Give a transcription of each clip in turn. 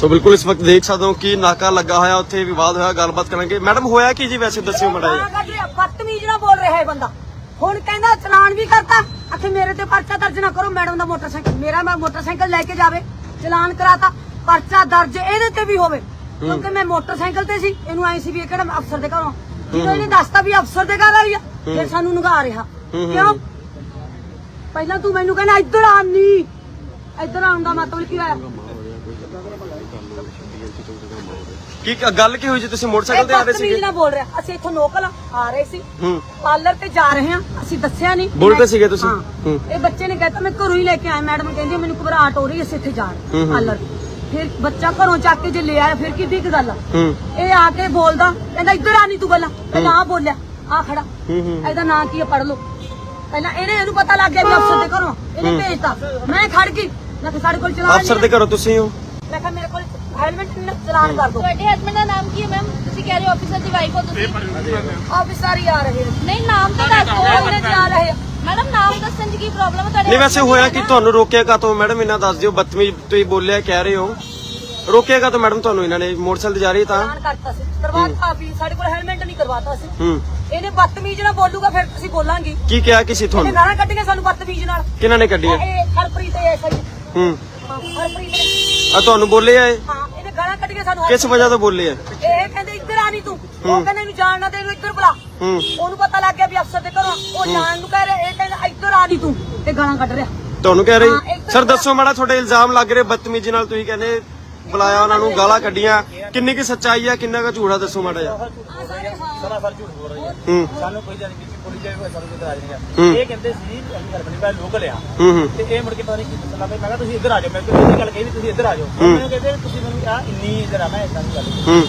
ਸੋ ਬਿਲਕੁਲ ਇਸ ਵਕਤ ਦੇਖ ਸਕਦੇ ਹੋ ਕਿ ਨਾਕਾ ਲੱਗਾ ਹੋਇਆ ਉੱਥੇ ਵਿਵਾਦ ਹੋਇਆ ਗੱਲਬਾਤ ਕਰਾਂਗੇ। ਮੈਡਮ ਹੋਇਆ ਕੀ ਜੀ ਵੈਸੇ? ਦੱਸਿਓ ਮੜਾ ਰਿਹਾ ਬਦਤਮੀਜ਼ ਨਾਲ ਬੋਲ ਰਿਹਾ ਹੈ ਬੰਦਾ। ਹੁਣ ਕਹਿੰਦਾ ਚਲਾਨ ਵੀ ਕਰਤਾ। ਅਖੇ ਮੇਰੇ ਤੇ ਪਰਚਾ ਦਰਜ ਨਾ ਕਰੋ ਮੈਡਮ ਦਾ ਮੋਟਰਸਾਈਕਲ। ਮੇਰਾ ਮੈਂ ਮੋਟਰਸਾਈਕਲ ਲੈ ਕੇ ਜਾਵੇ ਚਲਾਨ ਕਰਾਤਾ ਪਰਚਾ ਦਰਜ ਇਹਦੇ ਤੇ ਵੀ ਹੋਵੇ। ਕਿਉਂਕਿ ਮੈਂ ਮੋਟਰਸਾਈਕਲ ਤੇ ਸੀ ਇਹਨੂੰ ਆਈ ਸੀ ਵੀ ਇਹ ਕਿਹੜਾ ਅਫਸਰ ਦੇ ਘਰੋਂ ਜਦੋਂ ਇਹਨੇ ਦੱਸਤਾ ਵੀ ਅਫਸਰ ਦੇ ਘਰ ਆਈ ਆ ਫਿਰ ਸਾਨੂੰ ਨਗਾ ਰਿਹਾ। ਕਿਉਂ? ਪਹਿਲਾਂ ਤੂੰ ਮੈਨੂੰ ਕਹਿੰਦਾ ਇੱਧਰ ਆ ਨੀ। ਇੱਧਰ ਆਉਣ ਦਾ ਮਤਲਬ ਕੀ ਹੋਇਆ? ਕੀ ਗੱਲ ਕੀ ਹੋਈ ਜੀ? ਤੁਸੀਂ ਮੋਟਰਸਾਈਕਲ ਤੇ ਆ ਰਹੇ ਸੀਗੇ? ਨਾਲ ਬੋਲ ਰਿਹਾ। ਅਸੀਂ ਇੱਥੋਂ ਲੋਕਲ ਆ ਰਹੇ ਸੀ। ਹੂੰ। ਪਾਰਲਰ ਤੇ ਜਾ ਰਹੇ ਹਾਂ। ਅਸੀਂ ਦੱਸਿਆ ਨਹੀਂ। ਬੋਲਦੇ ਮੈਂ- ਸੀਗੇ ਤੁਸੀਂ? ਹਾਂ। ਇਹ ਬੱਚੇ ਨੇ ਕਹਿਤਾ ਮੈਂ ਘਰੋਂ ਹੀ ਲੈ ਕੇ ਆਇਆ। ਮੈਡਮ ਕਹਿੰਦੀ ਮੈਨੂੰ ਘਬਰਾਹਟ ਹੋ ਰਹੀ ਹੈ ਅਸੀਂ ਇੱਥੇ ਜਾ ਰਹੇ। ਪਾਰਲਰ ਫਿਰ ਬੱਚਾ ਘਰੋਂ ਚੱਕ ਕੇ ਜੇ ਲੈ ਆਇਆ ਫਿਰ ਕਿੱਡੀ ਕੁ ਗੱਲ ਆ। ਇਹ ਆ ਕੇ ਬੋਲਦਾ ਕਹਿੰਦਾ ਇੱਧਰ ਆ ਨਹੀਂ ਤੂੰ ਪਹਿਲਾਂ। ਪਹਿਲਾਂ ਆ ਬੋਲਿਆ। ਆ ਖੜਾ। ਇਹਦਾ ਨਾਂ ਕੀ ਹੈ ਪੜ ਲਓ। ਪਹਿਲਾਂ ਇਹਨੇ ਇਹਨੂੰ ਪਤਾ ਲੱਗ ਗਿਆ ਵੀ ਅਫਸਰ ਦੇ ਘਰੋਂ। ਇਹਨੇ ਭੇਜਤਾ। ਮੈਂ ਖੜ ਗਈ। ਮੈਂ ਕਿਹਾ ਸਾਡੇ ਕੋਲ ਚਲਾਨ ਅਫਸਰ ਦੇ ਘਰੋਂ ਤੁਸੀਂ ਹੋ? ਮੈਂ ਕਿਹਾ ਮੇਰੇ ਕੋਲ ਹੈਲਮਟ ਚਲਾਨ ਕਰ ਦਿਓ। ਤੁਹਾਡੇ ਹਸਬੰਡ ਦਾ ਨਾਮ ਕੀ ਹੈ ਮੈਮ ਤੁਸੀਂ ਕਹਿ ਰਹੇ ਹੋ ਆਫੀਸਰ ਦੀ ਵਾਈਫ ਹੋ ਤੁਸੀਂ। ਆਫਿਸਰ ਹੀ ਆ ਰਹੇ। ਨੇ ਨਹੀਂ ਨਾਮ ਤਾਂ ਦੱਸ ਦਿਓ ਉਹਨੇ ਜਾ ਰਹੇ? ਆ ਮੈਡਮ ਨਾਮ ਦੱਸਣ ਦੀ ਕੀ ਪ੍ਰੋਬਲਮ ਹੈ? ਤੁਹਾਡੇ ਨਹੀਂ ਵੈਸੇ husband ਹੋਇਆ ਦੀ ਕਿ ਹੈ ਨਾ? ਤੁਹਾਨੂੰ ਰੋਕਿਆ ਕਾ ਤੋਂ ਮੈਡਮ ਇਹਨਾਂ ਦੱਸ ਦਿਓ ਬਦਤਮੀਜ਼ ਤੁਸੀਂ ਬੋਲਿਆ ਕਹਿ ਰਹੇ ਹੋ। ਰੋਕਿਆ ਕਾ ਤੋਂ ਮੈਡਮ ਤੁਹਾਨੂੰ ਇਹਨਾਂ ਨੇ? ਮੋਟਰਸਾਈਕਲ ਤੇ ਜਾ ਰਹੀ ਤਾਂ? ਚਲਾਨ ਕਰਤਾ ਸੀ। ਕਰਵਾਤਾ ਵੀ ਸਾਡੇ ਕੋਲ ਹੈਲਮਟ ਨਹੀਂ ਕਰਵਾਤਾ ਸੀ। ਹੂੰ। ਇਹਨੇ ਬਦਤਮੀਜ਼ ਨਾਲ ਬੋਲੂਗਾ ਫਿਰ ਤੁਸੀਂ ਬੋਲਾਂਗੇ। ਕੀ ਕਿਹਾ ਕਿਸੇ ਇਹਨੇ ਤੁਹਾਨੂੰ? ਗਾਲਾਂ ਕੱਢੀਆਂ ਸਾਨੂੰ ਬਦਤਮੀਜ਼ ਨਾਲ। ਕਿਹਨਾਂ ਨੇ ਕੱਢੀ ਹੈ ਇਹ ਹਰਪ੍ਰੀਤ ਇਹ ਸਹੀ। ਹੂੰ। ਹਾਂ ਹਰਪ੍ਰੀਤ ਨੇ ਆ ਤੁਹਾਨੂੰ ਬੋਲੇ ਆ ਇਹ? ਹਾਂ ਇਹਨੇ ਗਾਲਾਂ ਕੱਢੀਆਂ ਸਾਨੂੰ ਕਿਸ ਵਜ੍ਹਾ ਤੋਂ ਬੋਲੇ ਆ? ਇਹ ਕਹਿੰਦੇ ਇੱਧਰ ਆ ਨਹੀਂ ਤੂੰ। ਉਹ ਕਹਿੰਦੇ ਇਹਨੂੰ ਜਾਣ ਨਾ ਦੇ ਇਹਨੂੰ ਇੱਧਰ ਬੁਲਾ। ਹੂੰ। ਉਹਨੂੰ ਪਤਾ ਲੱਗ ਗਿਆ ਵੀ ਅਫਸਰ ਦੇ ਘਰੋਂ ਉਹ ਜਾਣ ਨੂੰ ਕਹਿ ਰਿਹਾ ਇਹ ਕਹਿੰਦਾ ਇੱਧਰ ਆ ਨਹੀਂ ਤੂੰ ਤੇ ਗਾਲਾਂ ਕੱਢ ਰਿਹਾ। ਤੁਹਾਨੂੰ ਕਹਿ ਹਾਂ, ਰਹੀ ਸਰ ਦੱਸੋ ਮਾੜਾ ਤੁਹਾਡੇ ਇਲਜ਼ਾਮ ਲੱਗ ਰਹੇ ਬਦਤਮੀਜ਼ੀ ਨਾਲ ਤੁਸੀਂ ਕਹਿੰਦੇ ਬੁਲਾਇਆ ਉਹਨਾਂ ਨੂੰ ਗਾਲਾਂ ਕੱਢੀਆਂ। ਕਿੰਨੀ ਕੀ ਸੱਚਾਈ ਆ ਕਿੰਨਾ ਕੁ ਝੂਠਾ ਦੱਸੋ ਮਾੜਾ ਜਿਹਾ। ਹਾਂ ਸਰਾਸਰ ਝੂਠ ਬੋਲ ਰਹੇ ਆ। ਹੂੰ। ਸਾਨੂੰ ਕੋਈ ਜਾਣੀ ਕਿ ਪੁਲਿਸ ਜਾਵੇ ਸਾਨੂੰ ਕਿਤੇ ਰਾਜ ਨਹੀਂ ਹੂੰ। ਆ ਇਹ ਕਹਿੰਦੇ ਸੀ ਅਸੀਂ ਹਰਬਣੀ ਭਾਈ ਲੋਕਲ ਆ ਹੂੰ ਹੂੰ। ਤੇ ਇਹ ਮੁੜ ਕੇ ਪਤਾ ਨਹੀਂ ਕੀ ਦੱਸਣਾ ਮੈਂ ਕਿਹਾ ਤੁਸੀਂ ਇੱਧਰ ਆ ਜਾਓ। ਮੈਂ ਕਿਹਾ ਇਹ ਗੱਲ ਕਹੀ ਵੀ ਤੁਸੀਂ ਇੱਧਰ ਆ ਜਾਓ। ਮੈਨੂੰ ਕਹਿੰਦੇ ਤੁਸੀਂ ਕਿਹਾ ਇੰਨੀ ਇੱਧਰ ਆ ਮੈਂ ਇਦਾਂ ਦੀ ਗੱਲ ਹੂੰ।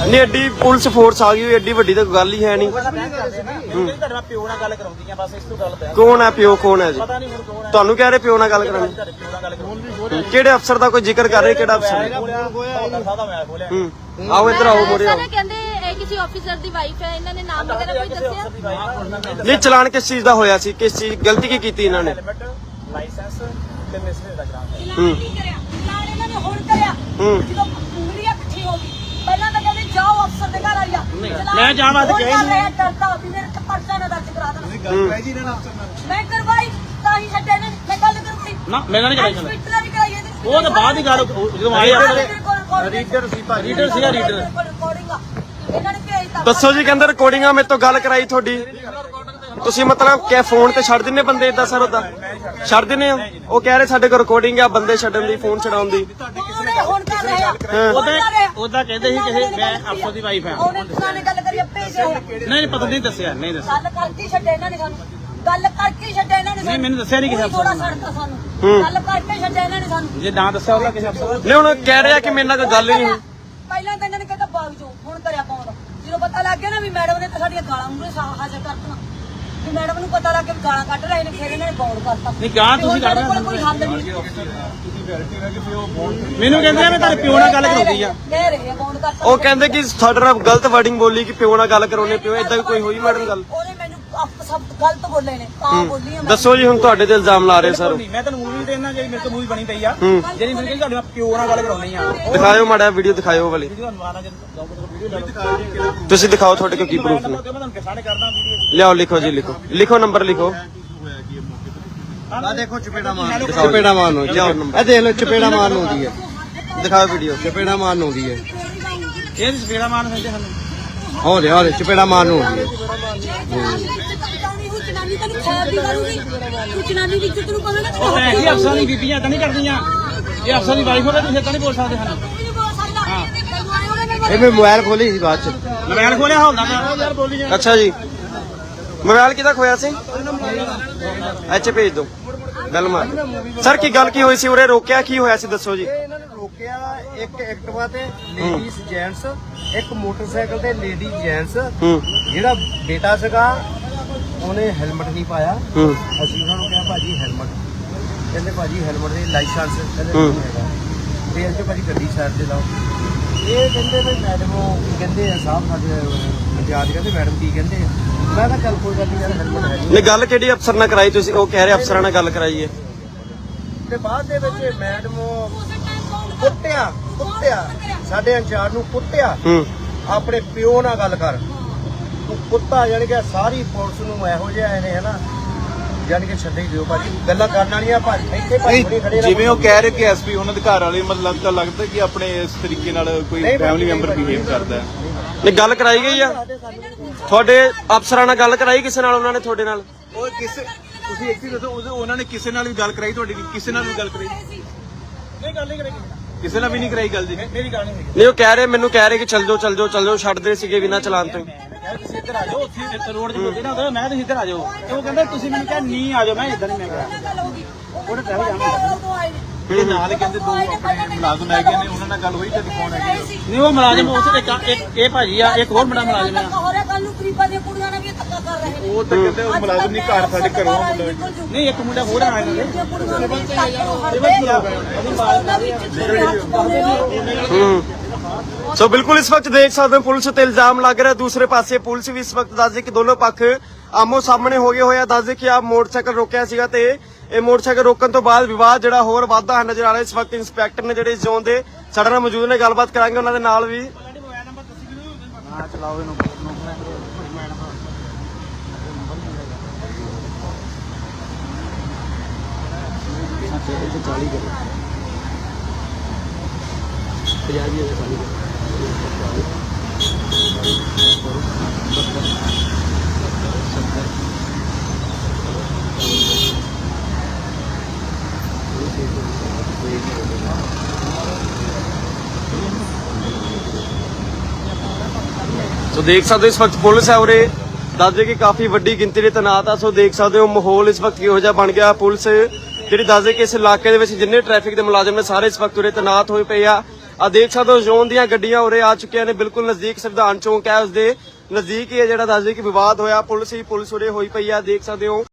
ਨਹੀਂ ਐਡੀ ਪੁਲਿਸ ਫੋਰਸ ਆ ਗਈ ਹੋਈ, ਐਡੀ ਵੱਡੀ ਤਾਂ ਗੱਲ ਹੀ ਹੈ ਨਹੀਂ। ਕਹਿੰਦੇ ਤੁਹਾਡੇ ਨਾਲ ਪਿਓ ਨਾਲ ਗੱਲ ਕਰਾਉਂਦੀਆਂ ਬਸ ਇਸ ਤੋਂ ਗੱਲ ਪਿਆ ਕੌਣ ਹੈ ਪਿਓ ਕੌਣ ਹੈ ਜੀ? ਪਤਾ ਨਹੀਂ ਹੁਣ ਕੌਣ ਹੈ। ਤੁਹਾਨੂੰ ਕਹਿ ਰਹੇ ਪਿਓ ਨਾਲ ਗੱਲ ਕਰਾਣੀ ਤੁਹਾਡੇ ਪਿਓ ਨਾਲ ਗੱਲ ਕਰਾਉਂਦੀ ਕਿਹੜੇ ਅਫਸਰ ਦਾ ਕੋਈ ਜ਼ਿਕਰ ਕਰ ਰਹੇ ਕਿਹੜਾ ਅਫਸਰ? ਖੋਲਿਆ ਸਾਦਾ ਮੈਂ ਖੋਲਿਆ। ਹੂੰ। ਆਓ ਇੱਧਰ ਆਓ ਮੋਰੇ ਆਓ। ਸਰ ਕਹਿੰਦੇ ਇਹ ਕਿਸੇ ਆਫੀਸਰ ਦੀ ਵਾਈਫ ਹੈ ਇਹਨਾਂ ਨੇ ਨਾਮ ਵਗੈਰਾ ਕੋਈ ਦੱਸਿਆ? ਨਹੀਂ ਚਲਾਨ ਕਿਸ ਚੀਜ਼ ਦਾ ਹੋਇਆ ਸੀ? ਕਿਸ ਚੀਜ਼ ਗਲਤੀ ਕੀ ਕੀਤੀ ਇਹਨਾਂ ਨੇ? ਹੈਲਮਟ ਲਾਇਸੈਂਸ ਤੇ ਮਿਸਟਰ ਦਾ ਗ੍ਰਾਮ ਚਲਾਨ ਨਹੀਂ ਕਰਿਆ। ਚਲਾਨ ਇਹਨਾਂ ਨੇ ਹੁਣ ਕਰਿਆ। ਹੂੰ। ਜਦੋਂ ਉਂਗਲੀਆਂ ਇਕੱਠੀ ਹੋ ਗਈ ਪਹਿਲਾਂ ਤਾਂ ਕਹਿੰਦੇ ਜਾਓ ਅਫਸਰ ਦੇ ਘਰ ਆਈਆ। ਮੈਂ ਜਾਣ ਵਾਸਤੇ ਹੁਣ ਕਿਹਾ ਹੀ ਕਰ ਰਿਹਾ ਡਰਦਾ ਵੀ ਮੇਰੇ ਤੇ ਪਰਚਾ ਨਾ ਦਰਜ ਕਰਾ ਦੇਣਾ। ਹੂੰ। ਮੈਂ ਕਰਵਾਈ ਤਾਂ ਹੀ ਛੱਡਿਆ ਇਹਨਾਂ। ਨੇ ਮੈਂ ਗੱਲ ਕਰਵਾਈ ਨਾ ਮੈਂ ਨਹੀਂ ਕਰਾਈ ਹਸਪੀਟਲ ਵੀ ਕਰਾਈ ਇਹਦੇ ਉਹ ਤਾਂ ਬਾਅਦ ਦੀ ਗੱਲ ਉਹ ਜਦੋਂ ਆਏ ਆ ਰੀਡਰ ਸੀ ਭਾਜੀ। ਰੀਡਰ ਸੀਗਾ, ਰੀਡਰ। ਇਹਨਾਂ ਨੇ ਭੇਜਤਾ। ਦੱਸੋ ਜੀ ਕਹਿੰਦੇ ਰਿਕਾਰਡਿੰਗਾਂ ਮੇਰੇ ਤੋਂ ਗੱਲ ਕਰਾਈ ਤੁਹਾਡੀ। ਤੁਸੀਂ ਮਤਲਬ ਕਿ ਫੋਨ ਤੇ ਛੱਡ ਦਿੰਨੇ ਬੰਦੇ ਇਦਾਂ ਸਰ ਉਦਾਂ ਛੱਡ ਦਿੰਨੇ ਹੋ ਉਹ ਕਹਿ ਰਹੇ ਸਾਡੇ ਕੋਲ ਰਿਕਾਰਡਿੰਗ ਆ ਬੰਦੇ ਛੱਡਣ ਦੀ ਫੋਨ ਛਡਾਉਣ ਦੀ ਉਹਨੇ ਹੁਣ ਕਰ ਰਹੇ ਆ ਹਾਂ। ਹੁਣ ਕਰ ਰਹੇ ਆ। ਉਹਦਾ ਕਹਿੰਦੇ ਸੀ ਕਿਸੇ ਮੈਂ ਅਫਸਰ ਦੀ ਵਾਈਫ ਆ ਉਹਨੇ ਕਿਸਾਨ ਨੇ ਗੱਲ ਕਰੀ ਆ, ਭੇਜਿਆ ਹੋਇਆ। ਨਹੀਂ ਨਹੀਂ ਪਤਾ ਨਹੀਂ ਦੱਸਿਆ ਨਹੀਂ ਦੱਸਿਆ ਗੱਲ ਕਰਕੇ ਹੀ ਛੱਡਿਆ ਇਹਨਾਂ ਨੇ ਸਾਨੂੰ ਗੱਲ ਕਰਕੇ ਹੀ ਛੱਡਿਆ ਇਹਨਾਂ ਨੇ ਸਾਨੂੰ ਮੈਨੂੰ ਦੱਸਿਆ ਨਹੀਂ ਕਿਸੇ ਉਹੀ ਥੋੜਾ ਅਫਸਰ ਛੱਡਤਾ ਸਾਨੂੰ ਹੂੰ। ਗੱਲ ਕਰਕੇ ਹੀ ਛੱਡਿਆ ਇਹਨਾਂ ਨੇ ਸਾਨੂੰ ਜੇ ਨਾ ਦੱਸਿਆ ਉਹਦਾ ਕਿਸੇ ਅਫਸਰ ਨਹੀਂ ਹੁਣ ਕਹਿ ਰਿਹਾ ਕਿ ਮੇਰੇ ਨਾਲ ਕੋਈ ਗੱਲ ਹੀ ਨਹੀਂ ਹੋਈ। ਪਹਿਲਾਂ ਤਾਂ ਇਹਨਾਂ ਨੇ ਕਹਿੰਦਾ ਬਾਗ ਜੋ ਹੁਣ ਕਰਿਆ ਪਾਉਂਦਾ ਜਦੋਂ ਪਤਾ ਲੱਗ ਗਿਆ ਨਾ ਵੀ ਮੈਡਮ ਨੇ ਤਾਂ ਸਾਡੀਆਂ ਗਾਲਾਂ ਮੂਰੇ ਹਾਜ਼ਰ ਕਰਤੀਆਂ ਮੈਡਮ ਨੂੰ ਪਤਾ ਲੱਗ ਵੀ ਗਾਲਾਂ ਕੱਢ ਰਹੇ ਨੇ ਫਿਰ ਇਹਨਾਂ ਨੇ ਬੌਂਡ ਕਰਤਾ। ਨਹੀਂ, ਗਾਲਾਂ ਤੇ ਹੁਣ ਤੁਸੀਂ ਕੱਢ ਸਾਡੇ ਕੋਲ ਰਹੇ ਕੋਈ ਹੱਲ ਨਹੀਂ। ਮੈਨੂੰ ਕਹਿੰਦੇ ਆ ਮੈਂ ਤੁਹਾਡੇ ਪਿਓ ਨਾਲ ਗੱਲ ਕਰਾਉਂਦੀ ਆ ਕਹਿ ਰਹੇ ਆ ਬੌਂਡ ਕਰਤਾ। ਉਹ ਕਹਿੰਦੇ ਕਿ ਸਾਡੇ ਨਾਲ ਗਲਤ ਵਰਡਿੰਗ ਬੋਲੀ ਕਿ ਪਿਓ ਨਾਲ ਗੱਲ ਕਰਾਉਣੇ ਪਿਓ ਇਦਾਂ ਕੋਈ ਹੋਈ ਮੈਡਮ ਗੱਲ? ਆਪ ਸਭ ਗਲਤ ਬੋਲੇ ਨੇ ਤਾਂ ਬੋਲੀ ਆ ਮੈਂ। ਦੱਸੋ ਜੀ ਹੁਣ ਤੁਹਾਡੇ ਤੇ ਇਲਜ਼ਾਮ ਲਾ ਰਹੇ ਸਰ। ਨਹੀਂ ਮੈਂ ਤੁਹਾਨੂੰ ਮੂਵੀ ਇਹਨਾਂ ਜਿਹੜੀ ਮੇਰੇ ਤੋਂ ਮੂਵੀ ਬਣੀ ਪਈ ਆ। ਜਿਹੜੀ ਕਹਿੰਦੀ ਤੁਹਾਡੇ ਨਾਲ ਪਿਓ ਨਾਲ ਗੱਲ ਕਰਾਉਣੀ ਆ। ਦਿਖਾਇਓ ਮਾੜਾ ਵੀਡੀਓ ਦਿਖਾਇਓ ਵਾਲੀ। ਤੁਸੀਂ ਦਿਖਾਓ ਤੁਹਾਡੇ ਕੋਲ ਕੀ ਪ੍ਰੂਫ ਨੇ। ਲਿਆਓ ਲਿਖੋ ਜੀ ਲਿਖੋ। ਲਿਖੋ ਨੰਬਰ ਲਿਖੋ। ਆ ਦੇਖੋ ਚਪੇੜਾ ਮਾਰ ਚਪੇੜਾ ਮਾਰਨ ਨੂੰ ਲਿਆਓ ਨੰਬਰ ਇਹ ਦੇਖ ਲਓ ਚਪੇੜਾ ਮਾਰਨ ਨੂੰ ਦੀ ਹੈ ਦਿਖਾਓ ਵੀਡੀਓ ਚਪੇੜਾ ਮਾਰਨ ਨੂੰ ਦੀ ਹੈ। ਇਹ ਸਪੀੜਾ ਮਾਰਨ ਦਿੰਦੇ ਸਾਨੂੰ ਹੋ ਦੇ ਹੋ ਦੇ ਚਪੇੜਾ ਮਾਰਨ ਨੂੰ। ਦੀ ਹੈ ਜਨਾਨੀ ਤੈਨੂੰ ਖੈਰ ਦੀ ਕਰੂਗੀ ਤੂੰ ਜਨਾਨੀ ਦੀ ਇੱਜ਼ਤ ਨੂੰ ਕਵੇਂ ਨਾ ਉਹ ਹੈ ਜੀ ਅਫਸਰਾਂ ਦੀ ਬੀਬੀਆਂ ਤਾਂ ਨਹੀਂ ਕਰਦੀਆਂ। ਇਹ ਅਫਸਰ ਦੀ ਵਾਈਫ ਹੋਵੇ ਤੁਸੀਂ ਤਾਂ ਨਹੀਂ ਬੋਲ ਸਕਦੇ ਸਾਨੂੰ। ਇਹ ਮੈਂ ਮੋਬਾਈਲ ਖੋਲੀ ਸੀ ਬਾਅਦ ਚ। ਮੋਬਾਈਲ ਖੋਲਿਆ ਹੁੰਦਾ ਮੈਂ ਅੱਛਾ ਜੀ। ਮੋਬਾਈਲ ਕਿਹਦਾ ਖੋਇਆ ਸੀ? ਅੱਛਾ ਭੇਜ ਦਿਓ। ਗੱਲ ਮਾਰ। ਸਰ ਕੀ ਗੱਲ ਕੀ ਹੋਈ ਸੀ? ਉਰੇ ਰੋਕਿਆ ਕੀ ਹੋਇਆ ਸੀ? ਦੱਸੋ ਜੀ। ਰੋਕਿਆ ਇੱਕ ਐਕਟਿਵਾ ਤੇ ਲੇਡੀਜ਼ ਜੈਂਟਸ ਇੱਕ ਮੋਟਰਸਾਈਕਲ ਤੇ ਲੇਡੀ ਜੈਂਟਸ ਹੂੰ। ਜਿਹੜਾ ਬੇਟਾ ਸੀਗਾ ਉਹਨੇ ਹੈਲਮਟ ਨਹੀਂ ਪਾਇਆ। ਹੂੰ। ਅਸੀਂ ਉਹਨਾਂ ਨੂੰ ਕਿਹਾ ਭਾਜੀ ਹੈਲਮਟ ਕਹਿੰਦੇ ਭਾਜੀ ਹੈਲਮਟ ਦੇ ਲਾਇਸੈਂਸ ਕਹਿੰਦੇ। ਨਹੀਂ ਹੈਗਾ। ਤੇ ਕਿਹਾ, ਭਾਜੀ ਗੱਡੀ ਸਾਈਡ ਤੇ ਲਾਓ। ਇਹ ਕਹਿੰਦੇ ਵੀ ਮੈਡਮ ਉਹ ਕਹਿੰਦੇ ਆ ਸਾਹਿਬ ਸਾਡੇ ਇੰਚਾਰਜ ਕਹਿੰਦੇ ਮੈਡਮ ਕੀ ਕਹਿੰਦੇ ਆ? ਮੈਂ ਕਿਹਾ ਚੱਲ ਕੋਈ ਗੱਲ ਨਹੀਂ ਯਾਰ ਹੈਲਮਟ ਹੈ ਨੇ ਗੱਲ ਕਿਹੜੀ ਅਫਸਰ ਨਾਲ ਕਰਾਈ ਤੁਸੀਂ? ਉਹ ਕਹਿ ਰਹੇ ਅਫਸਰਾਂ ਨਾਲ ਗੱਲ ਕਰਾਈ ਹੈ। ਤੇ ਬਾਅਦ ਦੇ ਵਿੱਚ ਮੈਡਮ ਕੁੱਟਿਆ ਕੁੱਟਿਆ ਸਾਡੇ ਇੰਚਾਰਜ ਨੂੰ ਕੁੱਟਿਆ ਹੂੰ। ਆਪਣੇ ਪਿਓ ਨਾਲ ਗੱਲ ਕਰ। ਤੂੰ ਕੁੱਤਾ ਜਾਣੀ ਕਿ ਸਾਰੀ ਪੁਲਿਸ ਨੂੰ ਇਹੋ ਜਿਹਾ ਇਹਨੇ ਹਨਾ ਜਾਣੀ ਕਿ ਛੱਡੇ ਹੀ ਦਿਓ ਭਾਜੀ। ਗੱਲਾਂ ਕਰਨ ਵਾਲੀਆਂ ਭਾਜੀ ਇੱਥੇ ਭਾਜੀ ਹੁਣੀ ਖੜੇ ਜਿਵੇਂ ਉਹ ਕਹਿ ਰਹੇ ਕਿ ਐਸਪੀ ਉਹਨਾਂ ਦੇ ਘਰ ਵਾਲੇ ਮਤਲਬ ਤਾਂ ਲੱਗਦਾ ਕਿ ਆਪਣੇ ਇਸ ਤਰੀਕੇ ਨਾਲ ਕੋਈ ਨਹੀਂ, ਫੈਮਿਲੀ ਨਹੀਂ, ਮੈਂਬਰ ਨਹੀਂ, ਬਿਹੇਵ ਨਹੀਂ, ਕਰਦਾ ਹੈ। ਨਹੀਂ ਗੱਲ ਕਰਾਈ ਗਈ ਆ। ਤੁਹਾਡੇ ਅਫਸਰਾਂ ਨਾਲ ਗੱਲ ਕਰਾਈ ਕਿਸੇ ਨਾਲ ਉਹਨਾਂ ਨੇ ਤੁਹਾਡੇ ਨਾਲ? ਉਹ ਕਿਸੇ ਤੁਸੀਂ ਇੱਕ ਚੀਜ਼ ਦੱਸੋ ਉਹਦੇ- ਉਹਨਾਂ ਨੇ ਕਿਸੇ ਨਾਲ ਵੀ ਗੱਲ ਕਰਾਈ ਤੁਹਾਡੀ ਕਿਸੇ ਨਾਲ ਵੀ ਗੱਲ ਕਰਾਈ? ਨਹੀਂ ਗੱਲ ਨਹੀਂ ਕਰੇਗੀ ਕਿਸੇ ਨਾਲ ਵੀ ਨਹੀਂ ਕਰਾਈ ਗੱਲ ਜੀ। ਮੇਰੀ ਗੱਲ ਨਹੀਂ ਨਹੀਂ ਉਹ ਕਹਿ ਰਹੇ ਮੈਨੂੰ ਕਹਿ ਰਹੇ ਕਿ ਚੱਲ ਜਾਓ ਚੱਲ ਜਾਓ ਚੱਲ ਜਾਓ ਛੱਡਦੇ ਸੀਗੇ ਬਿਨਾਂ ਚਲਾਨ ਤੋਂ ਹੀ। ਮੈਂ ਕਿਹਾ ਤੁਸੀਂ ਇੱਧਰ ਆ ਜਾਓ ਉੱਥੇ ਰੋਡ 'ਤੇ ਬੋਲਦੇ ਨਾ ਉਦੋਂ ਮੈਂ ਤੁਸੀਂ ਇੱਧਰ ਆ ਜਾਓ। ਤੇ ਉਹ ਕਹਿੰਦਾ ਤੁਸੀਂ ਮੈਨੂੰ ਕਿਹਾ ਨਹੀਂ ਆ ਜਾਓ। ਮੈਂ ਇਦਾਂ ਨਹੀਂ ਮੈਂ ਕਿਹਾ ਉਹਨੇ ਜਿਹੜੇ ਨਾਲ ਕਹਿੰਦੇ ਦੋ ਆਪਣੇ ਮੁਲਾਜ਼ਮ ਹੈਗੇ ਨੇ ਉਹਨਾਂ ਨਾਲ ਗੱਲ ਹੋਈ ਤੇ ਕੌਣ ਹੈਗੇ? ਨਹੀਂ ਉਹ ਮੁਲਾਜ਼ਮ ਉੱਥੇ ਇੱਕ ਇੱਕ ਇਹ ਭਾਜੀ ਆ ਇੱਕ ਹੋਰ ਮੁੰਡਾ ਮੁਲਾਜ਼ਮ ਆ। ਉਹ ਤਾਂ ਕਹਿੰਦੇ ਉਹ ਮੁਲਾਜ਼ਮ ਨਹੀਂ ਘਰ ਸਾਡੇ ਘਰੋਂ ਆ ਮਤਲਬ ਨਹੀਂ ਇੱਕ ਮੁੰਡਾ ਹੋਰ ਆ। ਇਹਨਾਂ ਦੇ ਹੂੰ ਸੋ ਬਿਲਕੁਲ ਇਸ ਵਕਤ ਦੇਖ ਸਕਦੇ ਹੋ ਪੁਲਿਸ ਤੇ ਇਲਜ਼ਾਮ ਲੱਗ ਰਿਹਾ। ਦੂਸਰੇ ਪਾਸੇ ਪੁਲਿਸ ਵੀ ਇਸ ਵਕਤ ਦੱਸਦੇ ਕਿ ਦੋਨੋਂ ਪੱਖ ਆਮੋ ਸਾਹਮਣੇ ਹੋ ਗਏ ਹੋਇਆ ਦੱਸਦੇ ਕਿ ਆ ਮੋਟਰਸਾਈਕਲ ਰੋਕਿਆ ਸੀਗਾ ਤੇ ਇਹ ਮੋਟਰਸਾਈਕਲ ਰੋਕਣ ਤੋਂ ਬਾਅਦ ਵਿਵਾਦ ਜਿਹੜਾ ਹੋਰ ਵਾਧਾ ਨਜ਼ਰ ਆ ਰਿਹਾ। ਇਸ ਵਕਤ ਇੰਸਪੈਕਟਰ ਨੇ ਜਿਹੜੇ ਇਸ ਜ਼ੋਨ ਦੇ ਸਾਡੇ ਨਾਲ ਮੌਜੂਦ ਨੇ ਗੱਲਬਾਤ ਕਰਾਂਗੇ ਉਹਨਾਂ ਦੇ ਨਾਲ ਵੀ। ਹਾਂ ਚਲਾਓ ਇਹਨੂੰ ਸੋ ਦੇਖ ਸਕਦੇ ਹੋ ਇਸ ਵਕਤ ਪੁਲਿਸ ਹੈ ਉਰੇ। ਦੱਸਦੇ ਕਿ ਕਾਫੀ ਵੱਡੀ ਗਿਣਤੀ ਦੇ ਤੈਨਾਤ ਆ। ਸੋ ਦੇਖ ਸਕਦੇ ਹੋ ਮਾਹੌਲ ਇਸ ਵਕਤ ਕਿਹੋ ਜਿਹਾ ਬਣ ਗਿਆ। ਪੁਲਿਸ ਜਿਹੜੀ ਦੱਸਦੇ ਕਿ ਇਸ ਇਲਾਕੇ ਦੇ ਵਿੱਚ ਜਿੰਨੇ ਟ੍ਰੈਫਿਕ ਦੇ ਮੁਲਾਜ਼ਮ ਨੇ, ਸਾਰੇ ਇਸ ਵਕਤ ਉਰੇ ਤੈਨਾਤ ਹੋਏ ਪਏ ਆ। ਆ ਦੇਖ ਸਕਦੇ ਹੋ, ਜ਼ੋਨ ਦੀਆਂ ਗੱਡੀਆਂ ਉਰੇ ਆ ਚੁੱਕੀਆਂ ਨੇ, ਬਿਲਕੁਲ ਨਜ਼ਦੀਕ ਸੰਵਿਧਾਨ ਚੌਂਕ ਹੈ ਉਸ ਦੇ ਨਜ਼ਦੀਕ ਹੀ ਹੈ ਜਿਹੜਾ ਦੱਸਦੇ ਕਿ ਵਿਵਾਦ ਹੋਇਆ, ਪੁਲਿਸ ਹੀ ਪੁਲਿਸ ਉਰੇ ਹੋਈ ਪਈ ਆ, ਦੇਖ ਸਕਦੇ ਹੋ।